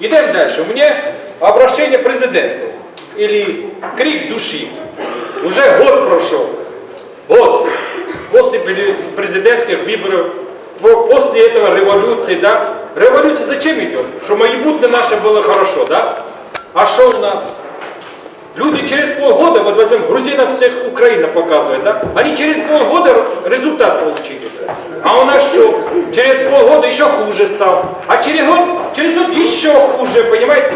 Идем дальше. У меня обращение президенту. Или крик души. Уже год прошел. Год. После пре- президентских выборов. По- После этого революции, да? Революция зачем идет? Что майбутнее наше было хорошо, да? А что у нас? Люди через полгода, вот возьмем грузинов всех Украина показывает, да? Они через полгода результат получили. А у нас что? Через полгода еще хуже стал. А через год, через год еще хуже, понимаете?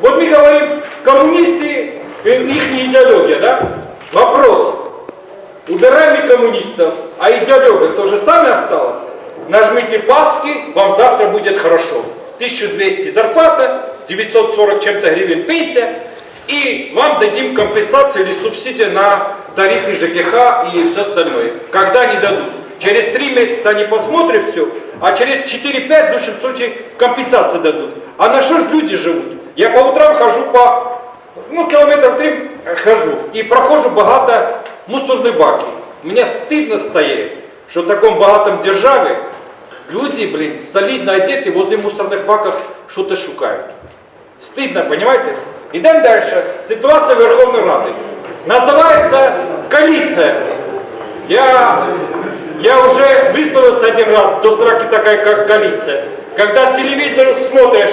Вот мы говорим, коммунисты, э, их не идеология, да? Вопрос. Убираем и коммунистов, а идеология то же самое осталось. Нажмите паски, вам завтра будет хорошо. 1200 зарплата, 940 чем-то гривен пенсия, и вам дадим компенсацию или субсидию на тарифы ЖКХ и все остальное. Когда не дадут? Через три месяца они посмотрят все, а через 4-5 в лучшем случае компенсацию дадут. А на что ж люди живут? Я по утрам хожу по ну, кілометрів три хожу і проходжу багато мусорні баки. Мені стидно стає, що в такому багатому державі люди, блін, солідно одеті возле мусорних баків щось шукають. Стыдно, понимаете? Идем дальше. Ситуация Верховной Рады. Называется коалиция. Я, я уже высказался один раз, до сраки такая как коалиция. Когда телевизор смотришь,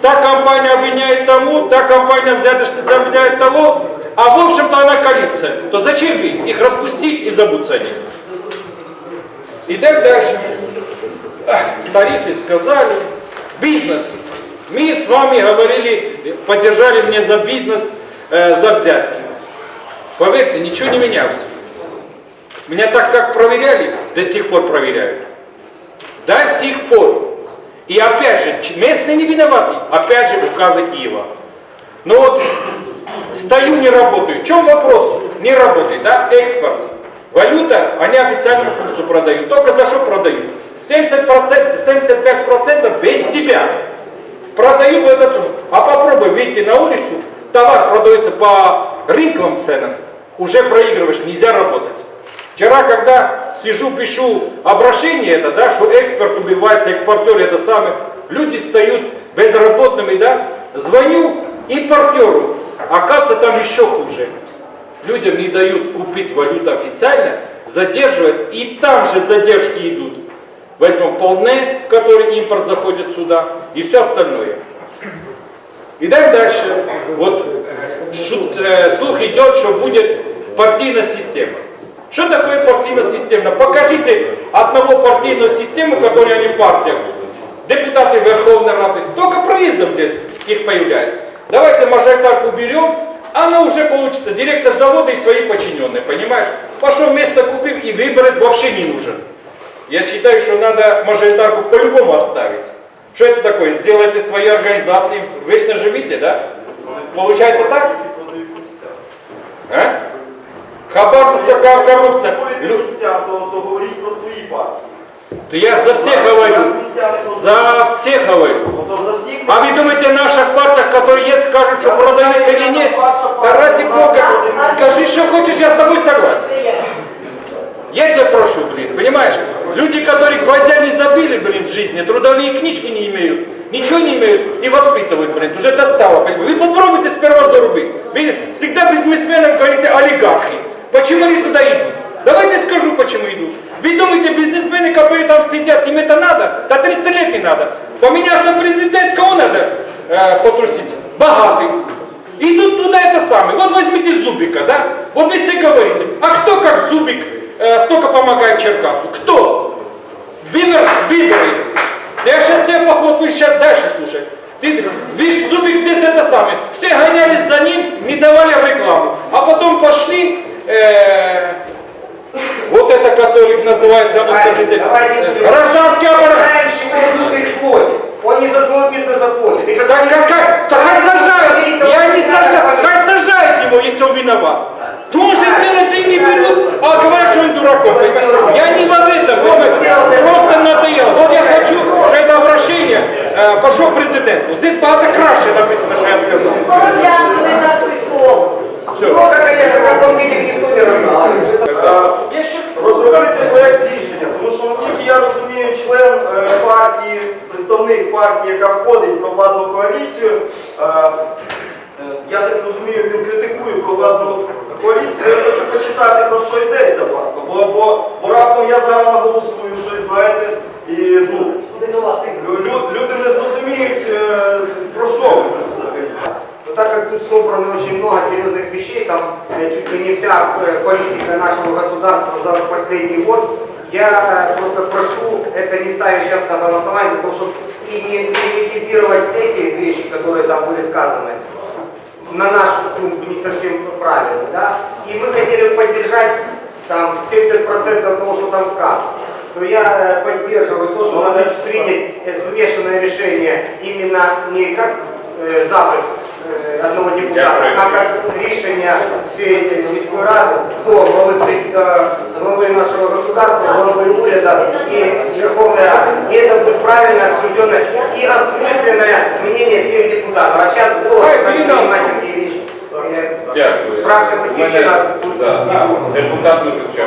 та компания обвиняет тому, та компания взяточно обвиняет того, а в общем-то она коалиция. То зачем их распустить и забыться о них? Идем дальше. Тарифы сказали. Бизнес. Мы с вами говорили, поддержали мне за бизнес, э, за взятки. Поверьте, ничего не менялось. Меня так как проверяли, до сих пор проверяют. До сих пор. И опять же, местные не виноваты. Опять же, указы Киева. Ну вот, стою, не работаю. В чем вопрос? Не работает, да? Экспорт. Валюта, они официальному курсу продают. Только за что продают? 70%, 75% без тебя. Продают в эту сумму. А попробуй выйти на улицу, товар продается по рынковым ценам, уже проигрываешь, нельзя работать. Вчера, когда сижу, пишу обращение это, да, что экспорт убивается, экспортеры это самое, люди встают безработными, да, звоню импортеру, оказывается там еще хуже. Людям не дают купить валюту официально, задерживают, и там же задержки идут. Возьмем полне, который импорт заходит сюда, и все остальное. Идем дальше. Вот шут- э, слух идет, что будет партийная система. Что такое партийная система? Покажите одного партийную систему, которая они в. Депутаты Верховной Рады. Только проездом здесь их появляется. Давайте мажоритарку уберем, она уже получится директор завода и свои подчиненные, понимаешь? Пошел место купил и выбрать вообще не нужен. Я считаю, что надо мажоритарку по-любому оставить. Что это такое? Делайте свои организации, вечно живите, да? Получается так? А? Хабарность такая коррупция. Ходите Лю- місця, то, то говоріть про свої партії. Да я за всех говорю. За всех говорю. Ну, то за всіх... А вы думаете, в наших партиях, которые есть, скажут, что продаются или нет? Да ради Бога, скажи, что хочешь, я с тобой согласен. Я тебя прошу, блин, понимаешь? Люди, которые гвоздями забили, блин, в жизни, трудовые книжки не имеют, ничего не имеют и воспитывают, блин, уже достало. Вы попробуйте сперва зарубить. Вы всегда бизнесменам говорите олигархи. Почему они туда идут? Давайте скажу, почему идут. Вы думаете, бизнесмены, которые там сидят, им это надо? Да 300 лет не надо. Поменялся президент, кого надо э, потрусить? Богатый. Идут туда это самое. Вот возьмите Зубика, да? Вот вы все говорите, а кто как Зубик столько помогает Черкасу? Кто? Выбор, выборы. Я сейчас тебя похлопаю, сейчас дальше слушай. Ты, видишь, Зубик здесь это самое. Все гонялись за ним, не давали рекламу. А потом пошли, э, вот это, который называется, а ну скажите, э, говорят, что он дураком. понимаете? Я не в этом, вот это просто надоело. Вот я хочу, что это обращение э, пошел президенту. Здесь багато краще написано, что я сказал. Слов'янку не так прийшло. Ну, конечно, в каком виде никто не разговаривает. Я ще Розробили цей проект рішення, тому що, наскільки я розумію, член е, партії партії, представник партії, яка входить в провладну коаліцію. Е, е, Я так розумію, він критикує провладну коаліцію. Я хочу почитати, про що йдеться, власне. Бо, бо, бо раптом я зараз наголосую щось, знаєте, і ну, Винуватий. лю- люди не зрозуміють, е, про що ви взагалі. Но так как тут собрано очень много серьезных вещей, там э, чуть ли не вся э, политика нашего государства за последний год, я э, просто прошу это не ставить сейчас на голосование, потому что и не приоритизировать эти вещи, которые там были сказаны, на наш ну, не совсем правильно, да, и мы хотели поддержать там 70% того, что там сказано, то я э, поддерживаю то, что надо принять э, взвешенное решение именно не как э, запит э, одного депутата, а как рішення всієї міської ради до голови, при- до голови нашого государства, голови уряду и Верховной Рады. И это будет правильно обсужденное и осмысленное мнение всех депутатов. А сейчас голос Ой, так Ирина! принимать такие вещи. Э, Дякую. Фракція «Батьківщина» депутат Микича.